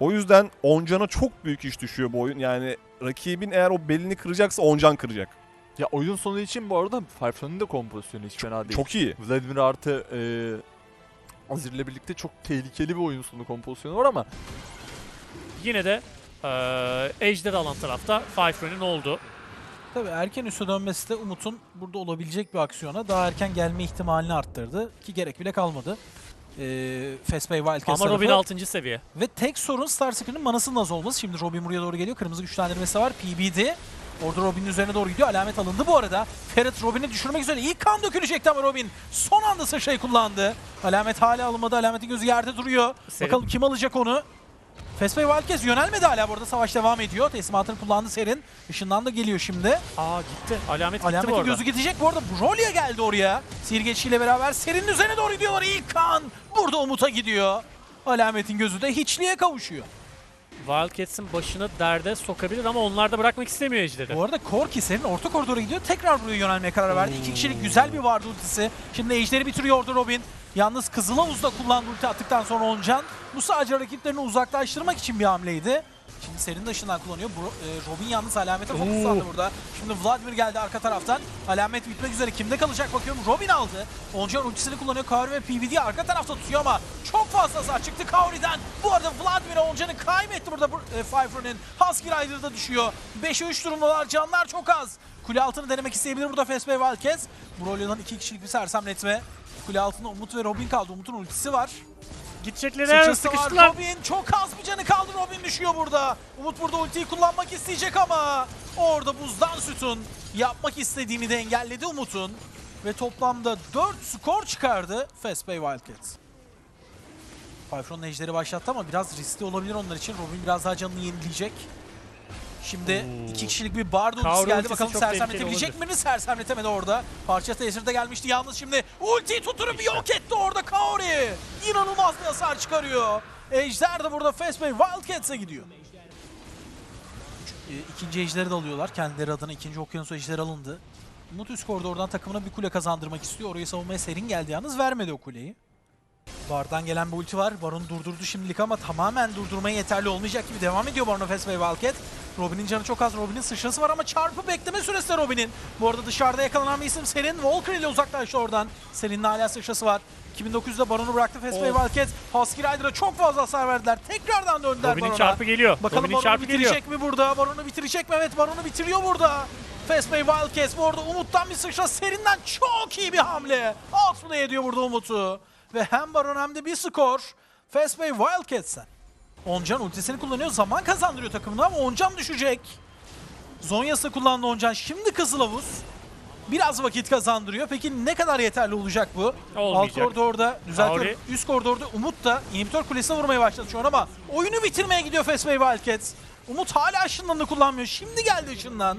O yüzden Oncan'a çok büyük iş düşüyor bu oyun. Yani rakibin eğer o belini kıracaksa Oncan kıracak. Ya oyun sonu için bu arada Firefly'nin de kompozisyonu hiç fena değil. Çok iyi. Vladimir artı e, Azir'le birlikte çok tehlikeli bir oyun sonu kompozisyonu var ama Yine de eee Ejder alan tarafta Five oldu. Tabii erken üste dönmesi de Umut'un burada olabilecek bir aksiyona daha erken gelme ihtimalini arttırdı. Ki gerek bile kalmadı. Ee, Fast Bay Wildcats Ama Robin tarafı. 6. seviye. Ve tek sorun Starscream'in manasının az olması. Şimdi Robin buraya doğru geliyor. Kırmızı güçlendirmesi var. PBD. Orada Robin'in üzerine doğru gidiyor. Alamet alındı bu arada. Ferret Robin'i düşürmek üzere. İlk kan dökülecekti ama Robin son anda sıçrayı kullandı. Alamet hala alınmadı. Alametin gözü yerde duruyor. Serin. Bakalım kim alacak onu. Fesbey Wildcats yönelmedi hala bu arada. Savaş devam ediyor. Teslimatını kullandı Serin. Işından da geliyor şimdi. Aa gitti. Alamet gitti bu Alametin arada. gözü gidecek. Bu arada Broly'a geldi oraya. Sihir geçişiyle beraber Serin'in üzerine doğru gidiyorlar. İlk kan burada Umut'a gidiyor. Alametin gözü de hiçliğe kavuşuyor. Wildcats'in başını derde sokabilir ama onlar da bırakmak istemiyor Ejder'i. Bu arada Korki senin orta koridora gidiyor. Tekrar buraya yönelmeye karar verdi. İki kişilik güzel bir vardı ultisi. Şimdi Ejder'i bitiriyor orada Robin. Yalnız Kızılavuz'da kullandığı ulti attıktan sonra Oncan. Bu sadece rakiplerini uzaklaştırmak için bir hamleydi. Şimdi Serin de ışından kullanıyor. Bro- e, Robin yalnız alamete fokuslandı burada. Şimdi Vladimir geldi arka taraftan. Alamet bitmek üzere. Kimde kalacak bakıyorum. Robin aldı. Oncan ultisini kullanıyor. Kaori ve PvD arka tarafta tutuyor ama çok fazla hasar çıktı Kaori'den. Bu arada Vladimir Oncan'ı kaybetti burada e, Pfeiffer'ın. Husky Rider'da düşüyor. 5'e 3 durumdalar. Canlar çok az. Kule altını denemek isteyebilir burada Fesbey Wildcats. Brolya'dan iki kişilik bir sersemletme. Kule altında Umut ve Robin kaldı. Umut'un ultisi var. Gidecekleri var. sıkıştılar. Robin çok az bir canı kaldı. Robin düşüyor burada. Umut burada ultiyi kullanmak isteyecek ama orada buzdan sütun yapmak istediğini de engelledi Umut'un. Ve toplamda 4 skor çıkardı Fastbay Wildcats. Pyfron'un ejderi başlattı ama biraz riskli olabilir onlar için. Robin biraz daha canını yenileyecek. Şimdi iki kişilik bir Bard ultisi geldi. Bakalım sersemletebilecek mi? Sersemletemedi orada. Parça tesiri de gelmişti. Yalnız şimdi ultiyi tutturup yok etti orada Kaori. İnanılmaz bir hasar çıkarıyor. Ejder de burada Fastbay Wildcats'e gidiyor. E, İkinci ejderi de alıyorlar. Kendileri adına ikinci okyanus ejderi alındı. Umut üst koridordan takımına bir kule kazandırmak istiyor. Orayı savunmaya Serin geldi yalnız vermedi o kuleyi. Bar'dan gelen bir ulti var. Baron durdurdu şimdilik ama tamamen durdurmaya yeterli olmayacak gibi devam ediyor Baron Fes ve Wildcat. Robin'in canı çok az. Robin'in sıçrası var ama çarpı bekleme süresi de Robin'in. Bu arada dışarıda yakalanan bir isim Serin. Walker ile uzaklaştı oradan. Selin'in hala sıçrası var. 2009'da Baron'u bıraktı Of. Wildcat. Husky Rider'a çok fazla hasar verdiler. Tekrardan döndüler Robin'in Baron'a. çarpı geliyor. Bakalım Robin'in Baron'u çarpı geliyor. bitirecek mi burada? Baron'u bitirecek mi? Evet Baron'u bitiriyor burada. Fastbay Wildcats bu arada Umut'tan bir sıçra Serin'den çok iyi bir hamle. Outplay ediyor burada Umut'u. Ve hem Baron hem de bir skor. Fastbay Wildcats'ten. Oncan ultisini kullanıyor. Zaman kazandırıyor takımına ama Oncan düşecek. Zonya'sı kullandı Oncan. Şimdi Kızılavuz. Biraz vakit kazandırıyor. Peki ne kadar yeterli olacak bu? Alt Olmayacak. koridorda düzeltiyorum. Üst koridorda Umut da inhibitor kulesine vurmaya başladı şu an ama oyunu bitirmeye gidiyor Fastbay Wildcats. Umut hala ışınlanı kullanmıyor. Şimdi geldi ışından.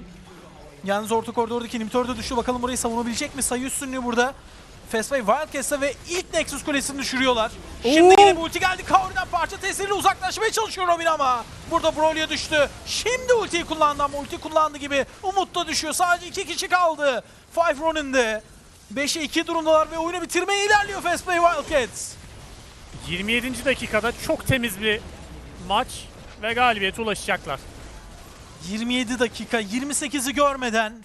Yalnız orta koridordaki inhibitor da düştü. Bakalım burayı savunabilecek mi? Sayı üstünlüğü burada. Fastbay Wildcats'a ve ilk Nexus kulesini düşürüyorlar. Şimdi yine ulti geldi. Kaori'den parça tesiriyle uzaklaşmaya çalışıyor Robin ama. Burada Broly'a düştü. Şimdi ultiyi kullandı ama ulti kullandı gibi. Umut da düşüyor. Sadece iki kişi kaldı. Five Ronin'de. 5'e 2 durumdalar ve oyunu bitirmeye ilerliyor Fastbay Wildcats. 27. dakikada çok temiz bir maç ve galibiyete ulaşacaklar. 27 dakika 28'i görmeden